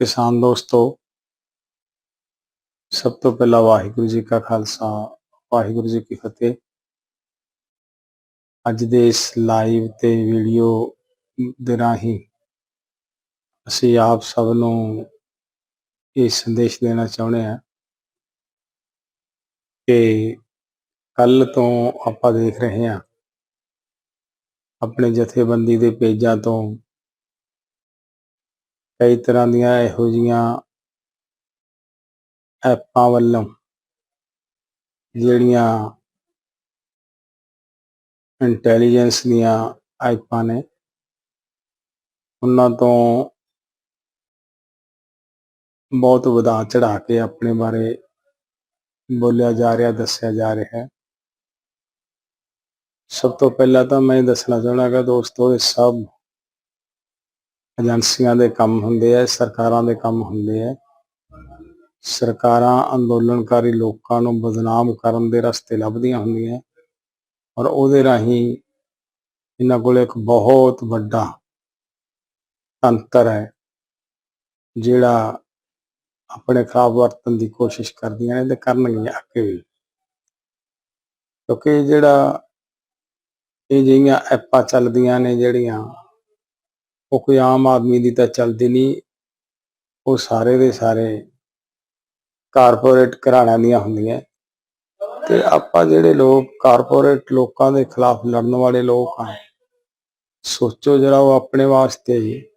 ਕਿਸਾਨ ਦੋਸਤੋ, ਸਭ ਤੋਂ ਪਹਿਲਾਂ ਵਾਹਿਗੁਰੂ ਜੀ ਕਾ ਖਾਲਸਾ, ਵਾਹਿਗੁਰੂ ਜੀ ਕੀ ਫਤਿਹ। ਅੱਜ ਦੇ ਇਸ ਲਾਈਵ ਤੇ ਵੀਡੀਓ ਦੇ ਰਾਹੀਂ ਅਸੀਂ ਆਪ ਸਭ ਨੂੰ ਇਹ ਸੰਦੇਸ਼ ਦੇਣਾ ਚਾਹੁੰਦੇ ਹਾਂ ਕਿ ਕੱਲ ਤੋਂ ਆਪਾਂ ਦੇਖ ਰਹੇ ਹਾਂ, ਆਪਣੇ ਜਥੇਬੰਦੀ ਦੇ ਪੇਜਾਂ ਤੋਂ ਕਈ ਤਰ੍ਹਾਂ ਦੀਆਂ ਇਹੋ ਜੀਆਂ ਐਪਾਂ ਵੱਲੋਂ ਜਿਹੜੀਆਂ ਇੰਟੈਲੀਜੈਂਸ ਦੀਆਂ ਐਪਾਂ ਨੇ, ਉਹਨਾਂ ਤੋਂ ਬਹੁਤ ਵਧਾ ਚੜਾ ਕੇ ਆਪਣੇ ਬਾਰੇ ਬੋਲਿਆ ਜਾ ਰਿਹਾ, ਦੱਸਿਆ ਜਾ ਰਿਹਾ। ਹੈ ਸਭ ਤੋਂ ਪਹਿਲਾਂ ਤਾਂ ਮੈਂ ਦੱਸਣਾ ਚਾਹੁੰਦਾ ਕਿ ਦੋਸਤੋ, ਇਹ ਸਭ ਏਜੰਸੀਆਂ ਦੇ ਕੰਮ ਹੁੰਦੇ ਆ, ਸਰਕਾਰਾਂ ਦੇ ਕੰਮ ਹੁੰਦੇ ਆ। ਸਰਕਾਰਾਂ ਅੰਦੋਲਨਕਾਰੀ ਲੋਕਾਂ ਨੂੰ ਬਦਨਾਮ ਕਰਨ ਦੇ ਰਸਤੇ ਲੱਭਦੀਆਂ ਹੁੰਦੀਆਂ। ਔਰ ਉਹਦੇ ਰਾਹੀਂ ਇਹਨਾਂ ਕੋਲ ਇੱਕ ਬਹੁਤ ਵੱਡਾ ਤੰਤਰ ਹੈ, ਜਿਹੜਾ ਆਪਣੇ ਖਿਲਾਫ ਵਰਤਣ ਦੀ ਕੋਸ਼ਿਸ਼ ਕਰਦੀਆਂ ਨੇ ਤੇ ਕਰਨਗੀਆਂ ਅੱਗੇ ਵੀ। ਕਿਉਂਕਿ ਜਿਹੜਾ ਇਹ ਜਿਹੀਆਂ ਐਪਾਂ ਚੱਲਦੀਆਂ ਨੇ ਜਿਹੜੀਆਂ ਉਹ ਕੋਈ ਆਮ ਆਦਮੀ ਦੀ ਤਾਂ ਚੱਲਦੀ ਨਹੀਂ। ਉਹ ਸਾਰੇ ਦੇ ਸਾਰੇ ਕਾਰਪੋਰੇਟ ਘਰਾਣਿਆਂ ਦੀਆਂ ਹੁੰਦੀਆਂ। ਤੇ ਆਪਾਂ ਜਿਹੜੇ ਲੋਕ ਕਾਰਪੋਰੇਟ ਲੋਕਾਂ ਦੇ ਖਿਲਾਫ ਲੜਨ ਵਾਲੇ ਲੋਕ ਆ ਸੋਚੋ ਜਰਾ ਉਹ ਆਪਣੇ ਵਾਸਤੇ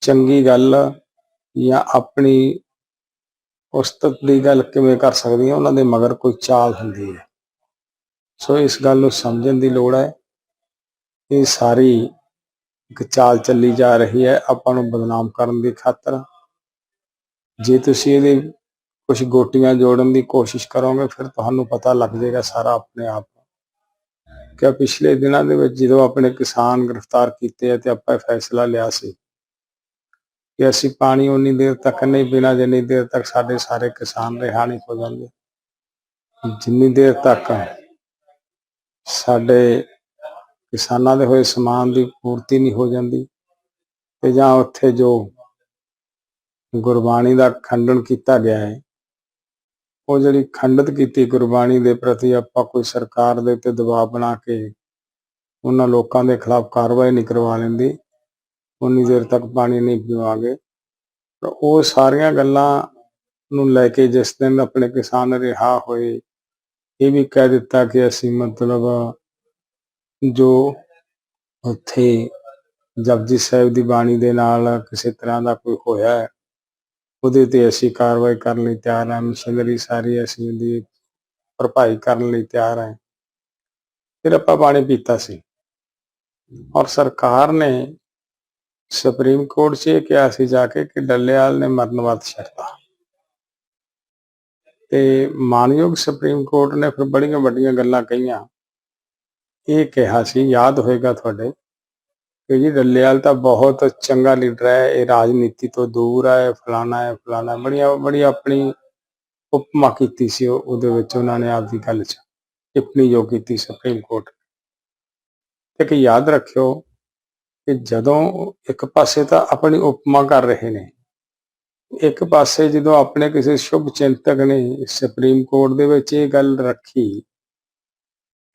ਚੰਗੀ ਗੱਲ ਜਾਂ ਆਪਣੀ ਉਸਤਤ ਦੀ ਗੱਲ ਕਿਵੇਂ ਕਰ ਸਕਦੀਆਂ, ਉਹਨਾਂ ਦੇ ਮਗਰ ਕੋਈ ਚਾਲ ਹੁੰਦੀ ਹੈ। ਸੋ ਇਸ ਗੱਲ ਨੂੰ ਸਮਝਣ ਦੀ ਲੋੜ ਹੈ। ਇਹ ਸਾਰੀ ਇੱਕ ਚਾਲ ਚੱਲੀ ਜਾ ਰਹੀ ਹੈ, ਆਪਾਂ ਨੂੰ ਬਦਨਾਮ ਕਰਨ ਦੀ ਖਾਤਰ। ਜੇ ਤੁਸੀਂ ਇਹਦੇ ਕੁਝ ਗੋਟੀਆਂ ਜੋੜਨ ਦੀ ਕੋਸ਼ਿਸ਼ ਕਰੋਗੇ, ਫਿਰ ਤੁਹਾਨੂੰ ਪਤਾ ਲੱਗ ਜਾਏਗਾ ਸਾਰਾ ਆਪਣੇ ਆਪ ਕਿ ਪਿਛਲੇ ਦਿਨਾਂ ਦੇ ਵਿੱਚ ਜਦੋਂ ਆਪਣੇ ਕਿਸਾਨ ਗ੍ਰਿਫਤਾਰ ਕੀਤੇ ਆ ਤੇ ਆਪਾਂ ਇਹ ਫੈਸਲਾ ਲਿਆ ਸੀ ਕਿ ਅਸੀਂ ਪਾਣੀ ਉਨੀ ਦੇਰ ਤੱਕ ਨਹੀਂ ਪੀਣਾ, ਜਿੰਨੀ ਦੇਰ ਤੱਕ ਸਾਡੇ ਸਾਰੇ ਕਿਸਾਨ ਰਿਹਾ ਨਹੀਂ ਹੋ ਜਾਂਦੇ। ਜਿੰਨੀ ਦੇਰ ਤੱਕ ਸਾਡੇ ਕਿਸਾਨਾਂ ਦੇ ਹੋਏ ਸਮਾਨ ਦੀ ਪੂਰਤੀ ਨਹੀਂ ਹੋ ਜਾਂਦੀ ਤੇ ਜਾਂ ਉੱਥੇ ਜੋ ਗੁਰਬਾਣੀ ਦਾ ਖੰਡਨ ਕੀਤਾ ਗਿਆ ਹੈ, ਉਹ ਜਿਹੜੀ ਖੰਡਿਤ ਕੀਤੀ ਗੁਰਬਾਣੀ ਦੇ ਪ੍ਰਤੀ ਆਪਾਂ ਕੋਈ ਸਰਕਾਰ ਦੇ ਉੱਤੇ ਦਬਾਅ ਬਣਾ ਕੇ ਉਹਨਾਂ ਲੋਕਾਂ ਦੇ ਖਿਲਾਫ ਕਾਰਵਾਈ ਨਹੀਂ ਕਰਵਾ ਲੈਂਦੀ, ਉਨੀ ਦੇਰ ਤੱਕ ਪਾਣੀ ਨਹੀਂ ਪੀਵਾਂਗੇ ਪਰ ਉਹ ਸਾਰੀਆਂ ਗੱਲਾਂ ਨੂੰ ਲੈ ਕੇ ਜਿਸ ਦਿਨ ਆਪਣੇ ਕਿਸਾਨ ਰਿਹਾ ਹੋਏ, ਇਹ ਵੀ ਕਹਿ ਦਿੱਤਾ ਕਿ ਅਸੀਂ ਮਤਲਬ ਜੋ ਉੱਥੇ ਜਪਜੀ ਸਾਹਿਬ ਦੀ ਬਾਣੀ ਦੇ ਨਾਲ ਕਿਸੇ ਤਰ੍ਹਾਂ ਦਾ ਕੋਈ ਹੋਇਆ ਹੈ, ਉਹਦੇ ਤੇ ਅਸੀਂ ਕਾਰਵਾਈ ਕਰਨ ਲਈ ਤਿਆਰ ਹਾਂ, ਮਸ਼ੀਨਰੀ ਸਾਰੀ ਅਸੀਂ ਉਹਦੀ ਭਰਪਾਈ ਕਰਨ ਲਈ ਤਿਆਰ ਹਾਂ। ਫਿਰ ਆਪਾਂ ਪਾਣੀ ਪੀਤਾ ਸੀ ਔਰ ਸਰਕਾਰ ਨੇ ਸੁਪਰੀਮ ਕੋਰਟ 'ਚ ਇਹ ਕਿਹਾ ਸੀ ਜਾ ਕੇ ਕਿ ਡੱਲੇਵਾਲ ਨੇ ਮਰਨਵਤ ਛੱਡਤਾ। ਤੇ ਮਾਨਯੋਗ ਸੁਪਰੀਮ ਕੋਰਟ ਨੇ ਫਿਰ ਬੜੀਆਂ ਵੱਡੀਆਂ ਗੱਲਾਂ ਕਹੀਆਂ ਇਹ ਕਿਹਾ ਸੀ, ਯਾਦ ਹੋਏਗਾ ਤੁਹਾਡੇ, ਕਿ ਜੀ ਡੱਲੇਵਾਲ ਤਾਂ ਬਹੁਤ ਚੰਗਾ ਲੀਡਰ ਹੈ, ਇਹ ਰਾਜਨੀਤੀ ਤੋਂ ਦੂਰ ਹੈ, ਫਲਾਣਾ ਹੈ, ਫਲਾਣਾ, ਬੜੀਆਂ ਬੜੀ ਆਪਣੀ ਉਪਮਾ ਕੀਤੀ ਸੀ ਉਹਦੇ ਵਿੱਚ ਉਹਨਾਂ ਨੇ ਆਪਦੀ ਗੱਲ 'ਚ ਟਿੱਪਣੀ ਜੋ ਕੀਤੀ ਸੁਪਰੀਮ ਕੋਰਟ ਤੇ। ਕਿ ਯਾਦ ਰੱਖਿਓ ਕਿ ਜਦੋਂ ਇੱਕ ਪਾਸੇ ਤਾਂ ਆਪਣੀ ਉਪਮਾ ਕਰ ਰਹੇ ਨੇ, ਇੱਕ ਪਾਸੇ ਜਦੋਂ ਆਪਣੇ ਕਿਸੇ ਸ਼ੁਭ ਚਿੰਤਕ ਨੇ ਸੁਪਰੀਮ ਕੋਰਟ ਦੇ ਵਿੱਚ ਇਹ ਗੱਲ ਰੱਖੀ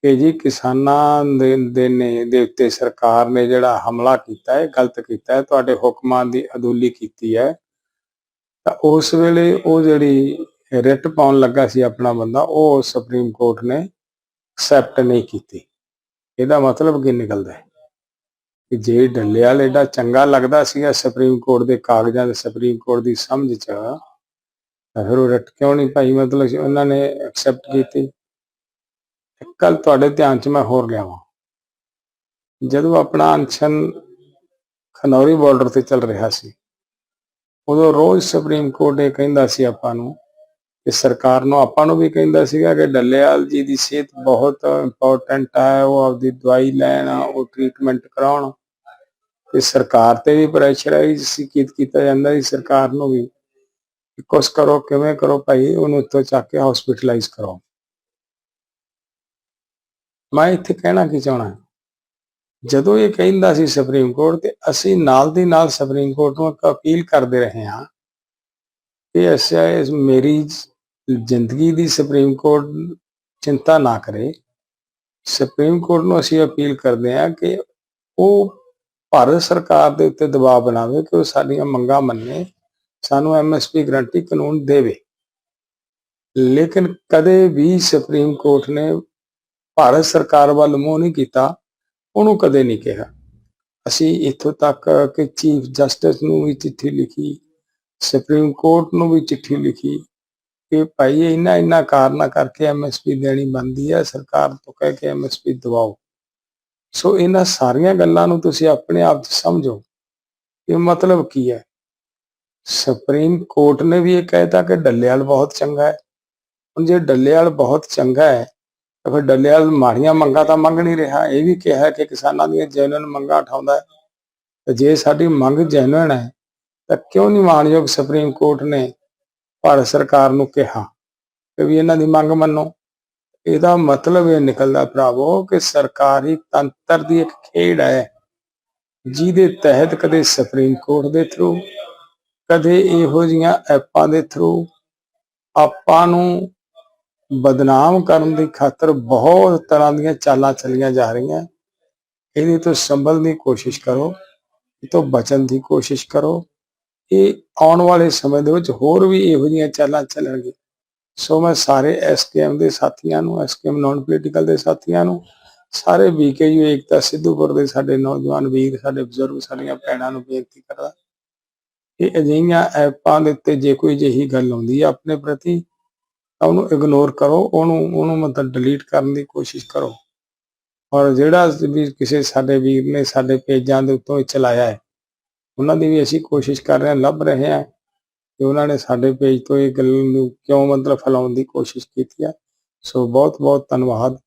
ਕਿ ਜੀ ਕਿਸਾਨਾਂ ਦੇ ਦੇ ਨੇ, ਦੇ ਉੱਤੇ ਸਰਕਾਰ ਨੇ ਜਿਹੜਾ ਹਮਲਾ ਕੀਤਾ ਹੈ, ਗਲਤ ਕੀਤਾ ਹੈ, ਤੁਹਾਡੇ ਹੁਕਮਾਂ ਦੀ ਅਦੂਲੀ ਕੀਤੀ ਹੈ, ਤਾਂ ਉਸ ਵੇਲੇ ਉਹ ਜਿਹੜੀ ਰਿਟ ਪਾਉਣ ਲੱਗਾ ਸੀ ਆਪਣਾ ਬੰਦਾ, ਉਹ ਸੁਪਰੀਮ ਕੋਰਟ ਨੇ ਐਕਸੈਪਟ ਨਹੀਂ ਕੀਤੀ। ਇਹਦਾ ਮਤਲਬ ਕੀ ਨਿਕਲਦਾ ਹੈ? ਕਿ ਜੇ ਡੱਲੇਵਾਲ ਐਡਾ ਚੰਗਾ ਲੱਗਦਾ ਸੀਗਾ ਸੁਪਰੀਮ ਕੋਰਟ ਦੇ ਕਾਗਜ਼ਾਂ ਦੇ ਸੁਪਰੀਮ ਕੋਰਟ ਦੀ ਸਮਝ ਚ, ਤਾਂ ਫਿਰ ਉਹ ਰਿਟ ਕਿਉਂ ਨਹੀਂ ਭਾਈ ਮਤਲਬ ਉਹਨਾਂ ਨੇ ਐਕਸੈਪਟ ਕੀਤੀ। ਕੱਲ ਤੁਹਾਡੇ ਧਿਆਨ ਚ ਮੈਂ ਹੋਰ ਲਿਆਵਾਂ। ਜਦੋਂ ਆਪਣਾ ਅਨਸ਼ਨ ਖਨੌਰੀ ਬਾਰਡਰ ਤੇ ਚੱਲ ਰਿਹਾ ਸੀ, ਉਦੋਂ ਰੋਜ਼ ਸੁਪਰੀਮ ਕੋਰਟ ਇਹ ਕਹਿੰਦਾ ਸੀ ਆਪਾਂ ਨੂੰ ਕਿ ਸਰਕਾਰ ਨੂੰ ਆਪਾਂ ਨੂੰ ਵੀ ਕਹਿੰਦਾ ਸੀਗਾ ਕਿ ਡੱਲੇਵਾਲ ਜੀ ਦੀ ਸਿਹਤ ਬਹੁਤ ਇੰਪੋਰਟੈਂਟ ਹੈ ਉਹ ਆਪਦੀ ਦਵਾਈ ਲੈਣ, ਉਹ ਟ੍ਰੀਟਮੈਂਟ ਕਰਾਉਣ। ਤੇ ਸਰਕਾਰ ਤੇ ਵੀ ਪ੍ਰੈਸ਼ਰਾਈਜ਼ ਸੀ ਕੀਤ ਕੀਤਾ ਜਾਂਦਾ ਸੀ, ਸਰਕਾਰ ਨੂੰ ਵੀ। ਕੁਛ ਕਰੋ, ਕਿਵੇਂ ਕਰੋ ਭਾਈ, ਉਹਨੂੰ ਇੱਥੋਂ ਚੱਕ ਕੇ ਹਸਪੀਟਲਾਈਜ਼ ਕਰੋ ਮੈਂ ਇੱਥੇ ਕਹਿਣਾ ਕੀ ਚਾਹਣਾ ਜਦੋਂ ਇਹ ਕਹਿੰਦਾ ਸੀ ਸੁਪਰੀਮ ਕੋਰਟ ਤੇ ਅਸੀਂ ਨਾਲ ਦੀ ਨਾਲ ਸੁਪਰੀਮ ਕੋਰਟ ਨੂੰ ਇੱਕ ਅਪੀਲ ਕਰਦੇ ਰਹੇ ਹਾਂ ਕਿ ਐਸਾ ਇਸ ਮੇਰੀ ਜ਼ਿੰਦਗੀ ਦੀ ਸੁਪਰੀਮ ਕੋਰਟ ਚਿੰਤਾ ਨਾ ਕਰੇ। ਸੁਪਰੀਮ ਕੋਰਟ ਨੂੰ ਅਸੀਂ ਅਪੀਲ ਕਰਦੇ ਹਾਂ ਕਿ ਉਹ ਭਾਰਤ ਸਰਕਾਰ ਦੇ ਉੱਤੇ ਦਬਾਅ ਬਣਾਵੇ ਕਿ ਉਹ ਸਾਡੀਆਂ ਮੰਗਾਂ ਮੰਨੇ, ਸਾਨੂੰ ਐਮਐਸਪੀ ਗਰੰਟੀ ਕਾਨੂੰਨ ਦੇਵੇ। ਲੇਕਿਨ ਕਦੇ ਵੀ ਸੁਪਰੀਮ ਕੋਰਟ ਨੇ ਭਾਰਤ ਸਰਕਾਰ ਵੱਲ ਮੂੰਹ ਨਹੀਂ ਕੀਤਾ, ਉਹਨੂੰ ਕਦੇ ਨਹੀਂ ਕਿਹਾ। ਅਸੀਂ ਇੱਥੋਂ ਤੱਕ ਕਿ ਚੀਫ ਜਸਟਿਸ ਨੂੰ ਵੀ ਚਿੱਠੀ ਲਿਖੀ, ਸੁਪਰੀਮ ਕੋਰਟ ਨੂੰ ਵੀ ਚਿੱਠੀ ਲਿਖੀ ਕਿ ਭਾਈ ਇਹਨਾਂ ਇਹਨਾਂ ਕਾਰਨਾਂ ਕਰਕੇ ਐਮਐਸਪੀ ਦੇਣੀ ਬੰਦੀ ਹੈ, ਸਰਕਾਰ ਤੋਂ ਕਹਿ ਕੇ ਐਮਐਸਪੀ ਦਵਾਓ ਸੋ ਇਹਨਾਂ ਸਾਰੀਆਂ ਗੱਲਾਂ ਨੂੰ ਤੁਸੀਂ ਆਪਣੇ ਆਪ 'ਚ ਸਮਝੋ ਇਹ ਮਤਲਬ ਕੀ ਹੈ। ਸੁਪਰੀਮ ਕੋਰਟ ਨੇ ਵੀ ਇਹ ਕਹਿਤਾ ਕਿ ਡੱਲੇਵਾਲ ਬਹੁਤ ਚੰਗਾ ਹੈ। ਹੁਣ ਜੇ ਡੱਲੇਵਾਲ ਬਹੁਤ ਚੰਗਾ ਹੈ ਤਾਂ ਫਿਰ ਡੱਲੇਵਾਲ ਮਾੜੀਆਂ ਮੰਗਾਂ ਤਾਂ ਮੰਗ ਨਹੀਂ ਰਿਹਾ। ਇਹ ਵੀ ਕਿਹਾ ਕਿ ਕਿਸਾਨਾਂ ਦੀਆਂ ਜੈਨੂਇਨ ਮੰਗਾਂ ਉਠਾਉਂਦਾ ਹੈ। ਤੇ ਜੇ ਸਾਡੀ ਮੰਗ ਜੈਨੂਇਨ ਹੈ, ਤਾਂ ਕਿਉਂ ਨਹੀਂ ਮਾਨਯੋਗ ਸੁਪਰੀਮ ਕੋਰਟ ਨੇ ਭਾਰਤ ਸਰਕਾਰ ਨੂੰ ਕਿਹਾ ਕਿ ਵੀ ਇਹਨਾਂ ਦੀ ਮੰਗ ਮੰਨੋ? ਇਹਦਾ ਮਤਲਬ ਇਹ ਨਿਕਲਦਾ ਭਰਾਵੋ ਕਿ ਸਰਕਾਰੀ ਤੰਤਰ ਦੀ ਇੱਕ ਖੇਡ ਹੈ, ਜਿਹਦੇ ਤਹਿਤ ਕਦੇ ਸੁਪਰੀਮ ਕੋਰਟ ਦੇ ਥਰੂ ਕਦੇ ਇਹੋ ਜੀਆਂ ਐਪਾਂ ਦੇ ਥਰੂ ਆਪਾਂ ਨੂੰ ਬਦਨਾਮ ਕਰਨ ਦੀ ਖਾਤਰ ਬਹੁਤ ਤਰ੍ਹਾਂ ਦੀਆਂ ਚਾਲਾਂ ਚੱਲੀਆਂ ਜਾ ਰਹੀਆਂ। ਇਹਦੇ ਤੋਂ ਸੰਭਲ ਦੀ ਕੋਸ਼ਿਸ਼ ਕਰੋ, ਇਹ ਤੋਂ ਬਚਣ ਦੀ ਕੋਸ਼ਿਸ਼ ਕਰੋ। ਇਹ ਆਉਣ ਵਾਲੇ ਸਮੇਂ ਦੇ ਵਿੱਚ ਹੋਰ ਵੀ ਇਹੋ ਜਿਹੀਆਂ ਚਾਲਾਂ ਚੱਲਣਗੀਆਂ। ਸੋ ਮੈਂ ਸਾਰੇ ਐਸਕੇਐਮ ਦੇ ਸਾਥੀਆਂ ਨੂੰ, ਐਸਕੇਐਮ ਨਾਨ ਪੋਲੀਟੀਕਲ ਦੇ ਸਾਥੀਆਂ ਨੂੰ, ਸਾਰੇ ਬੀਕੇਯੂ ਏਕਤਾ ਸਿੱਧੂਪੁਰ ਦੇ ਸਾਡੇ ਨੌਜਵਾਨ ਵੀਰ, ਸਾਡੇ ਬਜ਼ੁਰਗ, ਸਾਡੀਆਂ ਭੈਣਾਂ ਨੂੰ ਬੇਨਤੀ ਕਰਦਾ। ਇਹ ਅਜਿਹੀਆਂ ਐਪਾਂ ਦੇ ਉੱਤੇ ਜੇ ਕੋਈ ਜਿਹੀ ਗੱਲ ਆਉਂਦੀ ਹੈ ਆਪਣੇ ਪ੍ਰਤੀ ਤਾਂ ਉਹਨੂੰ ਇਗਨੋਰ ਕਰੋ, ਉਹਨੂੰ ਉਹਨੂੰ ਮਤਲਬ ਡਿਲੀਟ ਕਰਨ ਦੀ ਕੋਸ਼ਿਸ਼ ਕਰੋ। ਔਰ ਜਿਹੜਾ ਵੀ ਕਿਸੇ ਸਾਡੇ ਵੀਰ ਨੇ ਸਾਡੇ ਪੇਜਾਂ ਦੇ ਉੱਤੋਂ ਇਹ ਚਲਾਇਆ ਹੈ, ਉਹਨਾਂ ਦੀ ਵੀ ਅਸੀਂ ਕੋਸ਼ਿਸ਼ ਕਰ ਰਹੇ ਹਾਂ, ਲੱਭ ਰਹੇ ਹਾਂ ਕਿ ਉਹਨਾਂ ਨੇ ਸਾਡੇ ਪੇਜ ਤੋਂ ਇਹ ਗੱਲ ਨੂੰ ਕਿਉਂ ਮਤਲਬ ਫੈਲਾਉਣ ਦੀ ਕੋਸ਼ਿਸ਼ ਕੀਤੀ ਹੈ। ਸੋ ਬਹੁਤ ਬਹੁਤ ਧੰਨਵਾਦ।